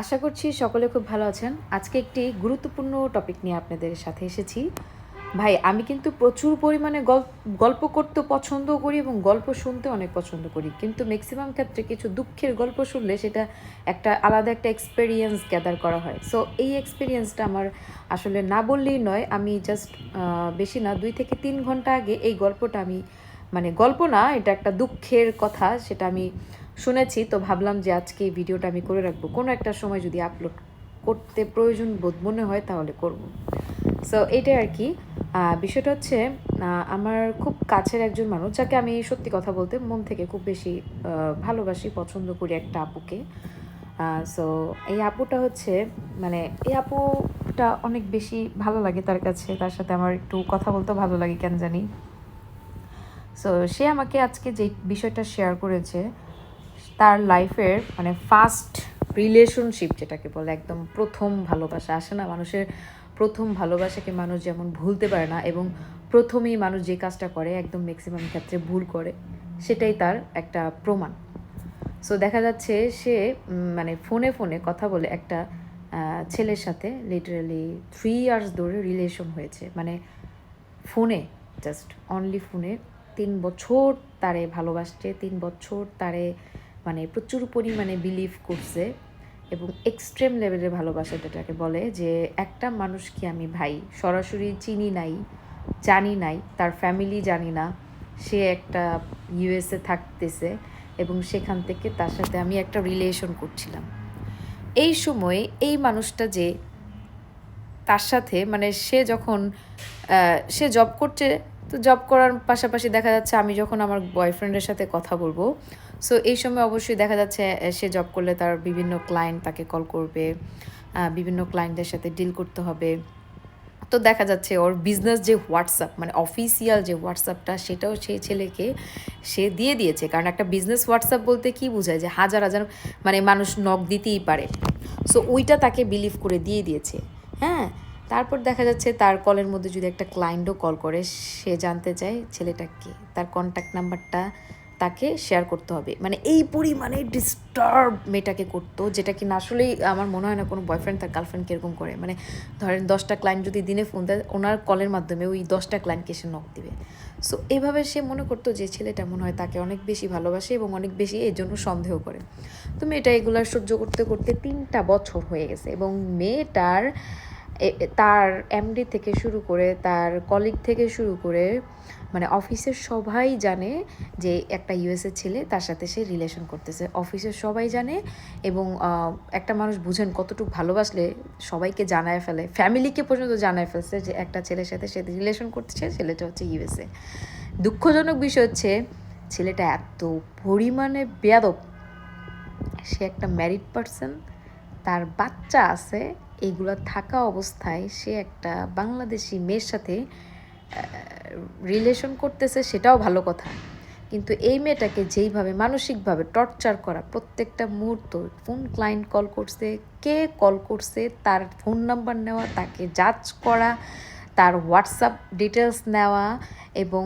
আশা করছি সকলে খুব ভালো আছেন। আজকে একটি গুরুত্বপূর্ণ টপিক নিয়ে আপনাদের সাথে এসেছি। ভাই, আমি কিন্তু প্রচুর পরিমাণে গল্প করতে পছন্দ করি এবং গল্প শুনতে অনেক পছন্দ করি। কিন্তু ম্যাক্সিমাম ক্ষেত্রে কিছু দুঃখের গল্প শুনলে সেটা একটা আলাদা একটা এক্সপেরিয়েন্স গ্যাদার করা হয়। সো এই এক্সপিরিয়েন্সটা আমার আসলে না বললেই নয়, আমি জাস্ট বেশি না, দুই থেকে তিন ঘণ্টা আগে এই গল্পটা আমি মানে গল্প না, এটা একটা দুঃখের কথা, সেটা আমি শুনেছি, তো ভাবলাম যে আজকে এই ভিডিওটা আমি করে রাখব। কোনো একটা সময় যদি আপলোড করতে প্রয়োজন বোধ মনে হয় তাহলে করব। সো এটাই আর কি। বিষয়টা হচ্ছে আমার খুব কাছের একজন মানুষ, যাকে আমি সত্যি কথা বলতে মন থেকে খুব বেশি ভালোবাসি, পছন্দ করি একটা আপুকে। সো এই আপুটা হচ্ছে মানে এই আপুটা অনেক বেশি ভালো লাগে তার কাছে। তার সাথে আমার একটু কথা বলতে ভালো লাগে, কেন জানি। সো সে আমাকে আজকে যে বিষয়টা শেয়ার করেছে তার লাইফের মানে ফার্স্ট রিলেশনশিপ যেটাকে বলে, একদম প্রথম ভালোবাসা। আসে না, মানুষের প্রথম ভালোবাসাকে মানুষ যেমন ভুলতে পারে না এবং প্রথমেই মানুষ যে কাজটা করে একদম ম্যাক্সিমাম ক্ষেত্রে ভুল করে, সেটাই তার একটা প্রমাণ। সো দেখা যাচ্ছে সে মানে ফোনে ফোনে কথা বলে একটা ছেলের সাথে লিটারালি থ্রি ইয়ার্স ধরে রিলেশন হয়েছে। মানে ফোনে জাস্ট অনলি ফোনে তিন বছর তারে ভালোবাসছে, তিন বছর তারে মানে প্রচুর পরিমাণে বিলিভ করছে এবং এক্সট্রিম লেভেলের ভালোবাসা যেটাকে বলে যে একটা মানুষকে আমি ভাই? সরাসরি চিনি নাই, জানি নাই, তার ফ্যামিলি জানি না, সে একটা ইউএসএ থাকতেছে এবং সেখান থেকে তার সাথে আমি একটা রিলেশন করছিলাম। এই সময়ে এই মানুষটা যে তার সাথে মানে সে যখন সে জব করছে, তো জব করার পাশাপাশি দেখা যাচ্ছে আমি যখন আমার বয়ফ্রেন্ডের সাথে কথা বলব সো এই সময় অবশ্যই দেখা যাচ্ছে সে জব করলে তার বিভিন্ন ক্লায়েন্ট তাকে কল করবে বিভিন্ন ক্লায়েন্টদের সাথে ডিল করতে হবে। তো দেখা যাচ্ছে ওর বিজনেস যে হোয়াটসঅ্যাপ মানে অফিসিয়াল যে হোয়াটসঅ্যাপটা সেটাও সেই ছেলেকে সে দিয়ে দিয়েছে। কারণ একটা বিজনেস হোয়াটসঅ্যাপ বলতে কি বোঝায়? যে হাজার হাজার মানে মানুষ নক দিতেই পারে। সো ওইটা তাকে বিলিভ করে দিয়ে দিয়েছে। হ্যাঁ? তারপর দেখা যাচ্ছে তার কলের মধ্যে যদি একটা ক্লায়েন্টও কল করে, সে জানতে চায় ছেলেটা কে? তার কন্ট্যাক্ট নাম্বারটা তাকে শেয়ার করতে হবে। মানে এই পরিমাণে ডিস্টার্ব মেয়েটাকে করতো, যেটা কি না আসলেই আমার মনে হয় না কোনো বয়ফ্রেন্ড তার গার্লফ্রেন্ড কীরকম করে। মানে ধরেন দশটা ক্লায়েন্ট যদি দিনে ফোন দেয়, ওনার কলের মাধ্যমে ওই দশটা ক্লায়েন্টকে সে নক দিবে। সো এইভাবে সে মনে করতো যে ছেলেটা মনে হয় তাকে অনেক বেশি ভালোবাসে এবং অনেক বেশি এর জন্য সন্দেহ করে। তো মেয়েটা এগুলো সহ্য করতে করতে তিনটা বছর হয়ে গেছে এবং মেয়েটার তার এমডি থেকে শুরু করে, তার কলিগ থেকে শুরু করে মানে অফিসের সবাই জানে যে একটা ইউএসএ ছেলে তার সাথে সে রিলেশন করতেছে। অফিসের সবাই জানে এবং একটা মানুষ বুঝেন কতটুকু ভালোবাসলে সবাইকে জানায় ফেলে। ফ্যামিলিকে পর্যন্ত জানায় ফেলছে যে একটা ছেলের সাথে সে রিলেশন করতেছে ছেলেটা হচ্ছে ইউএসএ দুঃখজনক বিষয় হচ্ছে, ছেলেটা এত পরিমাণে বেয়াদব। সে একটা ম্যারিড পারসন তার বাচ্চা আছে, এগুলো থাকা অবস্থায় সে একটা বাংলাদেশি মেয়ের সাথে রিলেশন করতেছে সেটাও ভালো কথা। কিন্তু এই মেয়েটাকে যেইভাবে মানসিকভাবে টর্চার করা, প্রত্যেকটা মুহূর্ত কোন ক্লায়েন্ট কল করছে, কে কল করছে, তার ফোন নাম্বার নেওয়া, তাকে জাজ করা, তার হোয়াটসঅ্যাপ ডিটেলস নেওয়া এবং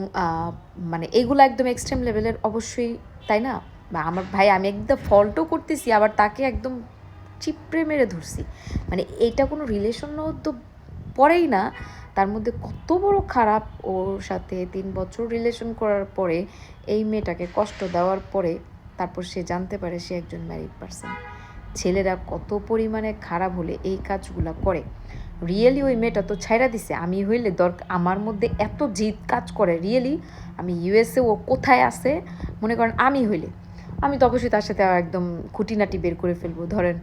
মানে এগুলো একদম এক্সট্রিম লেভেলের অবশ্যই, তাই না? বা আমার ভাই, আমি একদম ফল্টও করতেছি, আবার তাকে একদম চিপড়ে মেরে ধরছি। মানে এটা কোনো রিলেশনও তো পরেই না। তার মধ্যে কত বড় খারাপ ওর সাথে তিন বছর রিলেশন করার পরে এই মেয়েটাকে কষ্ট দেওয়ার পরে তারপর সে জানতে পারে সে একজন ম্যারিড পারসন ছেলেরা কত পরিমাণে খারাপ হলে এই কাজগুলা করে। রিয়েলি ওই মেয়েটা তো ছাইরা দিছে। আমি হইলে দরকার আমার মধ্যে এত জিদ কাজ করে। রিয়েলি আমি ইউএসএ ও কোথায় আছে? মনে করেন আমি হইলে। আমি তো অবশ্যই তার সাথে একদম খুঁটিনাটি বের করে ফেলব। ধরেন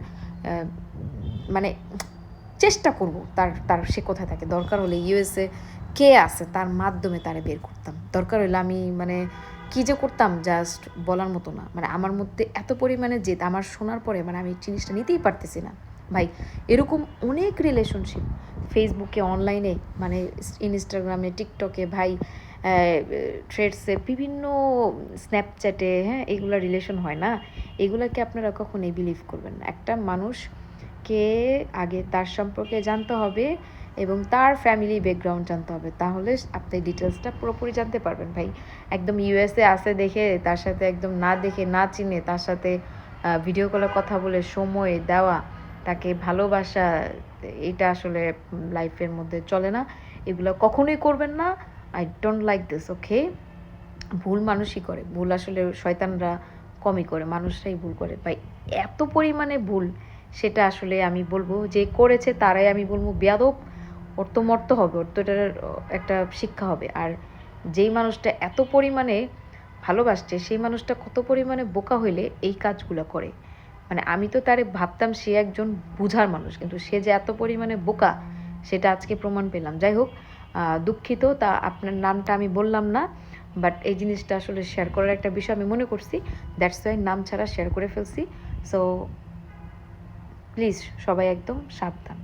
মানে চেষ্টা করব তার তার সে কোথায় থাকে। দরকার হলে ইউএসএ কে আছে তার মাধ্যমে তারে বের করতাম। দরকার হলে আমি মানে কী যে করতাম জাস্ট বলার মতো না। মানে আমার মধ্যে এত পরিমাণে জেদ, আমার শোনার পরে মানে আমি জিনিসটা নিতেই পারতেছি না। ভাই, এরকম অনেক রিলেশনশিপ ফেসবুকে অনলাইনে মানে ইনস্টাগ্রামে টিকটকে ভাই ট্রেডসে বিভিন্ন স্ন্যাপচ্যাটে হ্যাঁ এগুলো রিলেশন হয় না। এগুলোকে আপনারা কখনোই বিলিভ করবেন না। একটা মানুষকে আগে তার সম্পর্কে জানতে হবে এবং তার ফ্যামিলি ব্যাকগ্রাউন্ড জানতে হবে। তাহলে আপনি ডিটেলসটা পুরোপুরি জানতে পারবেন ভাই। একদম ইউএসএ আসে দেখে, তার সাথে একদম না দেখে, না চিনে, তার সাথে ভিডিও কলে কথা বলে সময় দেওয়া, তাকে ভালোবাসা, এটা আসলে লাইফের মধ্যে চলে না। এগুলো কখনোই করবেন না। I don't like this okay ভুল মানুষই করে। ভুল আসলে শয়তানরা কমই করে। মানুষরাই ভুল করে। ভাই, এত পরিমাণে ভুল। সেটা আসলে আমি বলব যে করেছে তারাই আমি বলব বেয়াদব, ওর তো মরতে হবে, ওর তো এটার একটা শিক্ষা হবে। আর যেই মানুষটা এত পরিমাণে ভালোবাসছে, সেই মানুষটা কত পরিমাণে বোকা হইলে এই কাজগুলো করে। মানে আমি তো তারে ভাবতাম সে একজন বুঝার মানুষ, কিন্তু সে যে এত পরিমাণে বোকা, সেটা আজকে প্রমাণ পেলাম। যাই হোক দুঃখিত, তা আপনার নামটা আমি বললাম না, বাট এই জিনিসটা আসলে শেয়ার করার একটা বিষয় আমি মনে করছি দ্যাটস ওয়াই নাম ছাড়া শেয়ার করে ফেলছি। সো প্লিজ সবাই একদম সাবধান।